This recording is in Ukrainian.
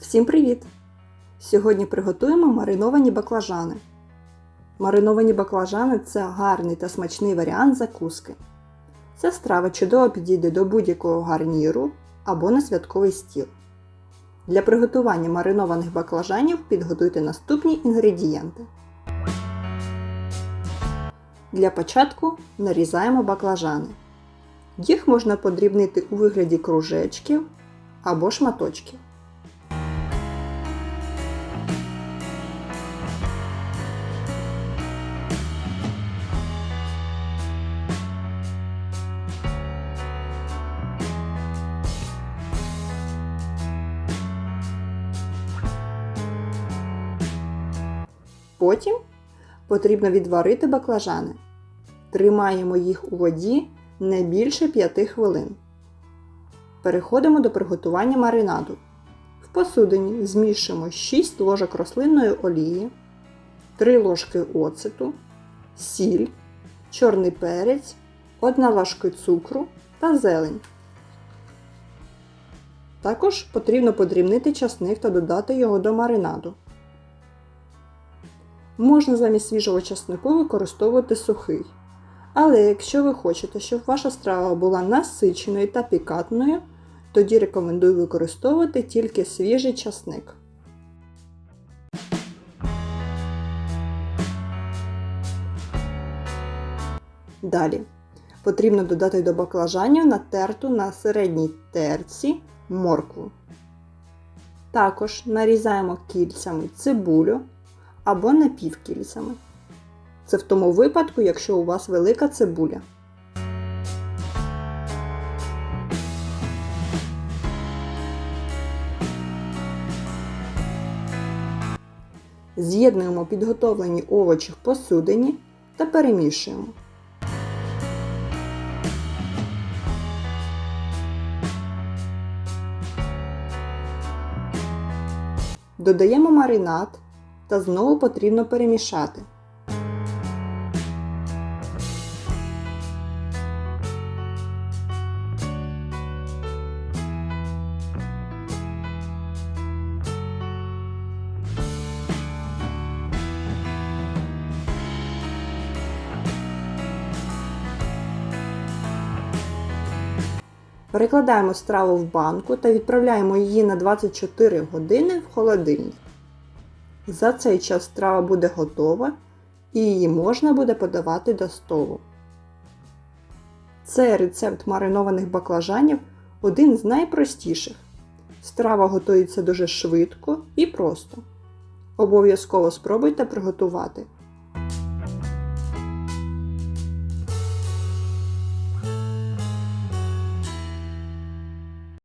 Всім привіт! Сьогодні приготуємо мариновані баклажани. Мариновані баклажани це гарний та смачний варіант закуски. Ця страва чудово підійде до будь-якого гарніру або на святковий стіл. Для приготування маринованих баклажанів підготуйте наступні інгредієнти. Для початку нарізаємо баклажани. Їх можна подрібнити у вигляді кружечків або шматочків. Потім потрібно відварити баклажани. Тримаємо їх у воді не більше 5 хвилин. Переходимо до приготування маринаду. В посудині змішуємо 6 ложок рослинної олії, 3 ложки оцету, сіль, чорний перець, 1 ложка цукру та зелень. Також потрібно подрібнити часник та додати його до маринаду. Можна замість свіжого часнику використовувати сухий. Але якщо ви хочете, щоб ваша страва була насиченою та пікантною, тоді рекомендую використовувати тільки свіжий часник. Далі потрібно додати до баклажанів натерту на середній терці моркву. Також нарізаємо кільцями цибулю або напівкільцями. Це в тому випадку, якщо у вас велика цибуля. З'єднуємо підготовлені овочі в посудині та перемішуємо. Додаємо маринад та знову потрібно перемішати. Перекладаємо страву в банку та відправляємо її на 24 години в холодильник. За цей час страва буде готова і її можна буде подавати до столу. Цей рецепт маринованих баклажанів один з найпростіших. Страва готується дуже швидко і просто. Обов'язково спробуйте приготувати.